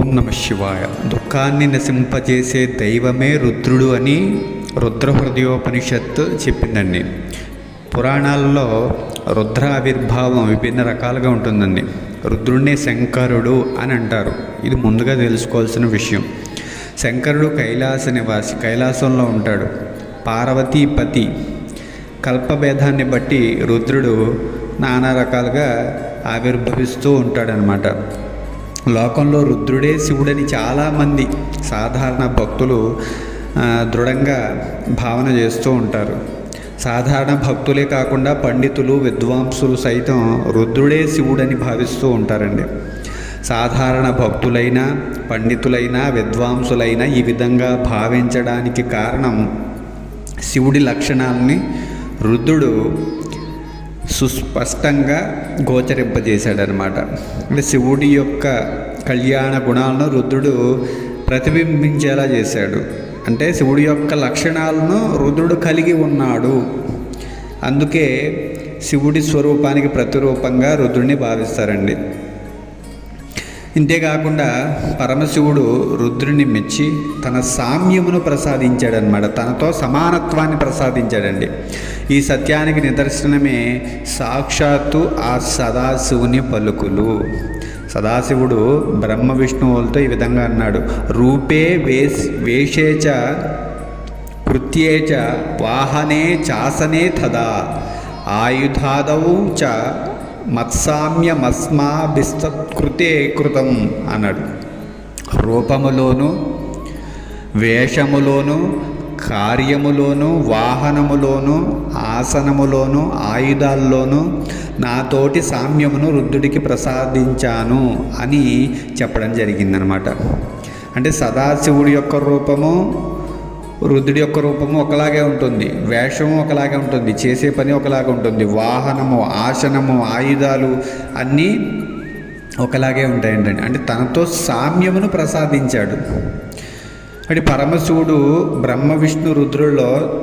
ఓం నమ శివాయ. దుఃఖాన్ని నశింపజేసే దైవమే రుద్రుడు అని రుద్రహృదయోపనిషత్తు చెప్పిందండి. పురాణాల్లో రుద్ర ఆవిర్భావం విభిన్న రకాలుగా ఉంటుందండి. రుద్రుడిని శంకరుడు అని అంటారు. ఇది ముందుగా తెలుసుకోవాల్సిన విషయం. శంకరుడు కైలాస నివాసి కైలాసంలో ఉంటాడు. పార్వతీపతి కల్పభేదాన్ని బట్టి రుద్రుడు నానా రకాలుగా ఆవిర్భవిస్తూ ఉంటాడనమాట లోకంలో రుద్రుడే శివుడని చాలామంది సాధారణ భక్తులు దృఢంగా భావన చేస్తూ ఉంటారు. సాధారణ భక్తులే కాకుండా పండితులు విద్వాంసులు సైతం రుద్రుడే శివుడని భావిస్తూ ఉంటారండి. సాధారణ భక్తులైన పండితులైన విద్వాంసులైన ఈ విధంగా భావించడానికి కారణం శివుడి లక్షణాలని రుద్రుడు సుస్పష్టంగా గోచరింపజేశాడనమాట అంటే శివుడి యొక్క కళ్యాణ గుణాలను రుద్రుడు ప్రతిబింబించేలా చేశాడు. అంటే శివుడి యొక్క లక్షణాలను రుద్రుడు కలిగి ఉన్నాడు. అందుకే శివుడి స్వరూపానికి ప్రతిరూపంగా రుద్రుడిని భావిస్తారండి. ఇంతేకాకుండా పరమశివుడు రుద్రుని మెచ్చి తన సామ్యమును ప్రసాదించాడనమాట తనతో సమానత్వాన్ని ప్రసాదించాడండి. ఈ సత్యానికి నిదర్శనమే సాక్షాత్తు ఆ సదాశివుని పలుకులు. సదాశివుడు బ్రహ్మ విష్ణువులతో ఈ విధంగా అన్నాడు. రూపే వేస్ వేషేచ కృత్యేచ వాహనే చాసనే తదా. ఆయుధాదౌ చ మత్సామ్యమస్మాభిస్తత్కృతే కృతం అన్నాడు. రూపములోను వేషములోను కార్యములోను వాహనములోను ఆసనములోను ఆయుధాల్లోనూ నాతోటి సామ్యమును రుద్రుడికి ప్రసాదించాను అని చెప్పడం జరిగిందనమాట. అంటే సదాశివుడి యొక్క రూపము రుద్రుడి యొక్క రూపము ఒకలాగే ఉంటుంది. వేషము ఒకలాగే ఉంటుంది. చేసే పని ఒకలాగే ఉంటుంది. వాహనము ఆసనము ఆయుధాలు అన్నీ ఒకలాగే ఉంటాయండి. అంటే తనతో సామ్యమును ప్రసాదించాడు. అంటే పరమశివుడు బ్రహ్మ విష్ణు రుద్రుల్లో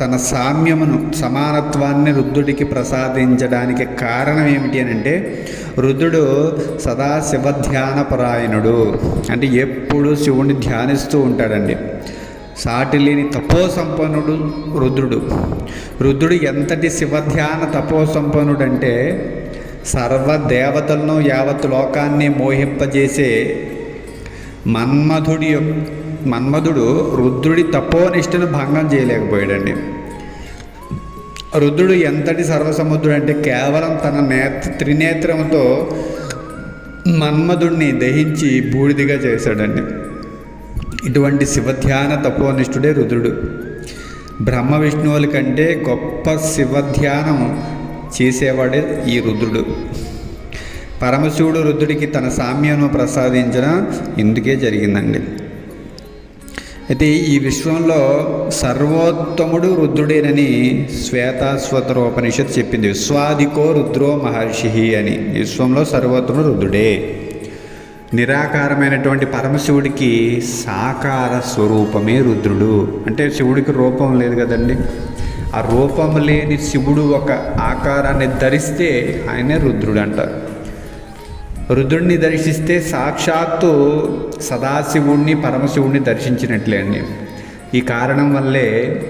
తన సామ్యమును సమానత్వాన్ని రుద్రుడికి ప్రసాదించడానికి కారణం ఏమిటి అని అంటే రుద్రుడు సదా శివధ్యానపరాయణుడు. అంటే ఎప్పుడు శివుణ్ణి ధ్యానిస్తూ ఉంటాడండి. సాటి లేని తపో సంపన్నుడు రుద్రుడు. రుద్రుడు ఎంతటి శివధ్యాన తపో సంపన్నుడు అంటే సర్వ దేవతలను యావత్ లోకాన్ని మోహింపజేసే మన్మధుడి యొక్క మన్మధుడు రుద్రుడి తపోనిష్టను భంగం చేయలేకపోయాడండి. రుద్రుడు ఎంతటి సర్వసముద్రుడు అంటే కేవలం తన నేత్ర త్రినేత్రంతో మన్మధుడిని దహించి బూడిదిగా చేశాడండి. ఇటువంటి శివధ్యాన తపోనిష్ఠుడే రుద్రుడు. బ్రహ్మ విష్ణువుల కంటే గొప్ప శివధ్యానం చేసేవాడే ఈ రుద్రుడు. పరమశివుడు రుద్రుడికి తన సామ్యను ప్రసాదించడం ఇందుకే జరిగిందండి. అయితే ఈ విశ్వంలో సర్వోత్తముడు రుద్రుడేనని శ్వేతాశ్వతరోపనిషత్ చెప్పింది. విశ్వాదికో రుద్రో మహర్షి అని. విశ్వంలో సర్వోత్తముడు రుద్రుడే. నిరాకారమైనటువంటి పరమశివుడికి సాకార స్వరూపమే రుద్రుడు. అంటే శివుడికి రూపం లేదు కదండి. ఆ రూపం లేని శివుడు ఒక ఆకారాన్ని ధరిస్తే ఆయనే రుద్రుడు అంటారు. రుద్రుడిని దర్శిస్తే సాక్షాత్తు సదాశివుణ్ణి పరమశివుణ్ణి దర్శించినట్లే అండి. ఈ కారణం వల్లే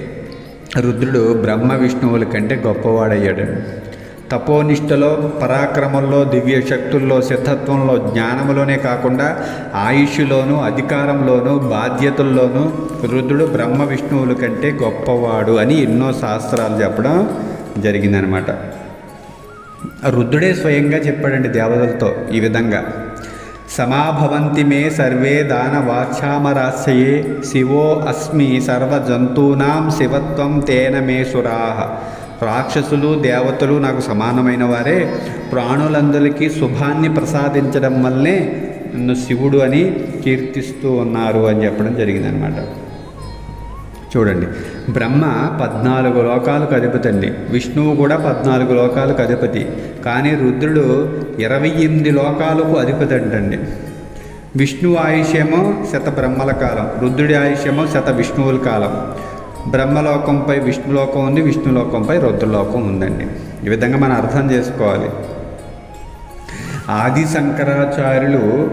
రుద్రుడు బ్రహ్మ విష్ణువుల కంటే గొప్పవాడయ్యాడు. తపోనిష్టలో పరాక్రమంలో దివ్య శక్తుల్లో సిద్ధత్వంలో జ్ఞానములోనే కాకుండా ఆయుష్లోనూ అధికారంలోనూ బాధ్యతల్లోనూ రుద్రుడు బ్రహ్మ విష్ణువుల కంటే గొప్పవాడు అని ఎన్నో శాస్త్రాలు చెప్పడం జరిగిందనమాట రుద్రుడే స్వయంగా చెప్పాడండి దేవతలతో ఈ విధంగా. సమాభవంతి మే సర్వే దానవాచ్యామరాశ్యయే శివో అస్మి సర్వజంతూనాం శివత్వం తేన మే సురాహ రాక్షసులు దేవతలు నాకు సమానమైన వారే. ప్రాణులందరికీ శుభాన్ని ప్రసాదించడం వల్లే నన్ను శివుడు అని కీర్తిస్తూ ఉన్నారు అని చెప్పడం జరిగిందనమాట చూడండి బ్రహ్మ పద్నాలుగు లోకాలకు అధిపతి అండి. విష్ణువు కూడా పద్నాలుగు లోకాలకు అధిపతి. కానీ రుద్రుడు ఇరవై ఎనిమిది లోకాలకు అధిపతి అంటండి. విష్ణు ఆయుష్యమో శత బ్రహ్మల కాలం రుద్రుడి ఆయుష్యమో శత విష్ణువుల కాలం. బ్రహ్మలోకంపై విష్ణులోకం ఉంది విష్ణులోకంపై రుద్రలోకం ఉందండి. ఈ విధంగా మనం అర్థం చేసుకోవాలి. ఆది శంకరాచార్యులు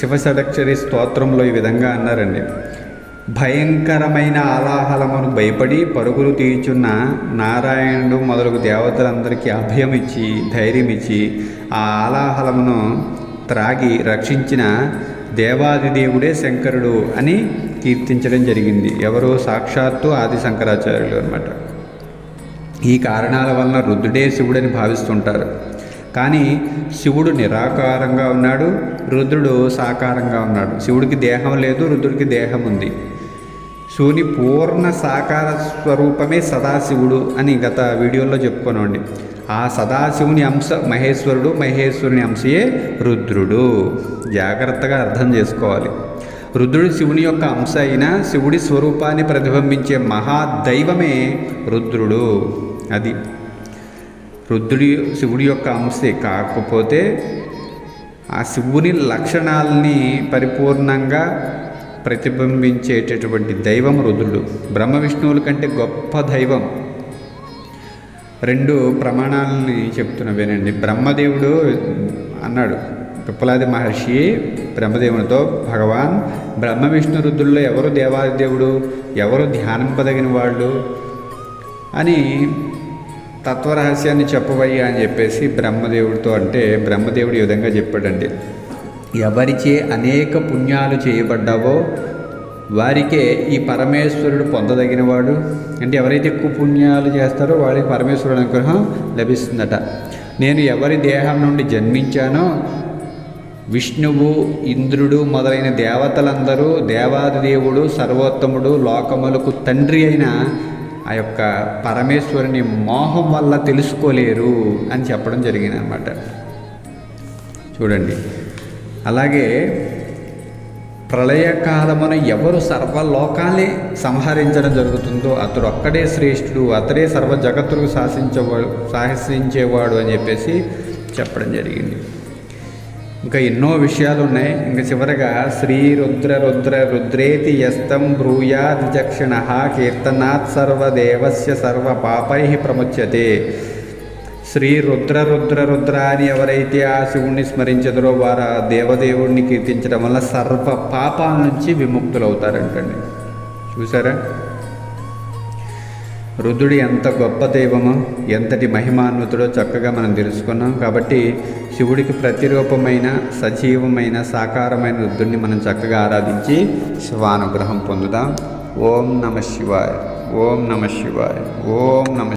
శివషడక్షరి స్తోత్రంలో ఈ విధంగా అన్నారండి. భయంకరమైన ఆలాహలమును భయపడి పరుగులు తీర్చున్న నారాయణుడు మొదలగు దేవతలందరికీ అభయం ఇచ్చి ధైర్యం ఇచ్చి ఆ ఆలాహలమును త్రాగి రక్షించిన దేవాదిదేవుడే శంకరుడు అని కీర్తించడం జరిగింది. ఎవరు సాక్షాత్తు ఆది శంకరాచార్యులు అనమాట ఈ కారణాల వలన రుద్రుడే శివుడని భావిస్తుంటారు. కానీ శివుడు నిరాకారంగా ఉన్నాడు రుద్రుడు సాకారంగా ఉన్నాడు. శివుడికి దేహం లేదు రుద్రుడికి దేహం ఉంది. శివుని పూర్ణ సాకార స్వరూపమే సదాశివుడు అని గత వీడియోలో చెప్పుకోనండి. ఆ సదాశివుని అంశ మహేశ్వరుడు మహేశ్వరుని అంశయే రుద్రుడు. జాగ్రత్తగా అర్థం చేసుకోవాలి. రుద్రుడు శివుని యొక్క అంశ అయిన శివుడి స్వరూపాన్ని ప్రతిబింబించే మహాదైవమే రుద్రుడు. అది రుద్రుడి శివుడి యొక్క అంశే. కాకపోతే ఆ శివుని లక్షణాలని పరిపూర్ణంగా ప్రతిబింబించేటటువంటి దైవం రుద్రుడు. బ్రహ్మ విష్ణువుల కంటే గొప్ప దైవం. రెండు ప్రమాణాలని చెప్తున్నా వినండి. బ్రహ్మదేవుడు అన్నాడు. పిప్పలాది మహర్షి బ్రహ్మదేవునితో భగవాన్ బ్రహ్మ విష్ణు రుద్రుల్లో ఎవరు దేవాదిదేవుడు ఎవరు ధ్యానింపదగిన వాళ్ళు? అని తత్వరహస్యాన్ని చెప్పవయ్యా అని చెప్పేసి బ్రహ్మదేవుడితో అంటే బ్రహ్మదేవుడు ఈ విధంగా చెప్పాడండి. ఎవరిచే అనేక పుణ్యాలు చేయబడ్డావో వారికే ఈ పరమేశ్వరుడు పొందదగినవాడు అంటే ఎవరైతే ఎక్కువ పుణ్యాలు చేస్తారో వారికి పరమేశ్వరుడు అనుగ్రహం లభిస్తుందట. నేను ఎవరి దేహం నుండి జన్మించానో విష్ణువు ఇంద్రుడు మొదలైన దేవతలందరూ దేవాదిదేవుడు సర్వోత్తముడు లోకములకు తండ్రి అయిన ఆ యొక్క పరమేశ్వరుని మోహం వల్ల తెలుసుకోలేరు అని చెప్పడం జరిగింది అనమాట చూడండి. అలాగే ప్రళయకాలమున ఎవరు సర్వలోకాన్ని సంహరించడం జరుగుతుందో అతడు ఒక్కడే శ్రేష్ఠుడు అతడే సర్వ జగత్తుకు శాసించేవాడు సాహసించేవాడు అని చెప్పేసి చెప్పడం జరిగింది. ఇంకా ఎన్నో విషయాలు ఉన్నాయి ఇంకా చివరగా శ్రీ రుద్ర రుద్ర రుద్రేతి యస్తం బ్రూయాదిజక్షణ కీర్తనాత్ సర్వదేవస్య సర్వ పాపై ప్రముచ్యతే. శ్రీ రుద్ర రుద్ర రుద్ర అని ఎవరైతే ఆ శివుణ్ణి స్మరించదరో వారు ఆ దేవదేవుణ్ణి కీర్తించడం వల్ల సర్వ పాపాల నుంచి విముక్తులవుతారంటండి. చూసారా? రుద్రుడు ఎంత గొప్ప దైవమో ఎంతటి మహిమాన్వితుడో చక్కగా మనం తెలుసుకున్నాం. కాబట్టి శివుడికి ప్రతిరూపమైన సజీవమైన సాకారమైన రుద్రుడిని మనం చక్కగా ఆరాధించి శివానుగ్రహం పొందుదాం. ఓం నమ శివాయ ఓం నమ శివాయ ఓం నమ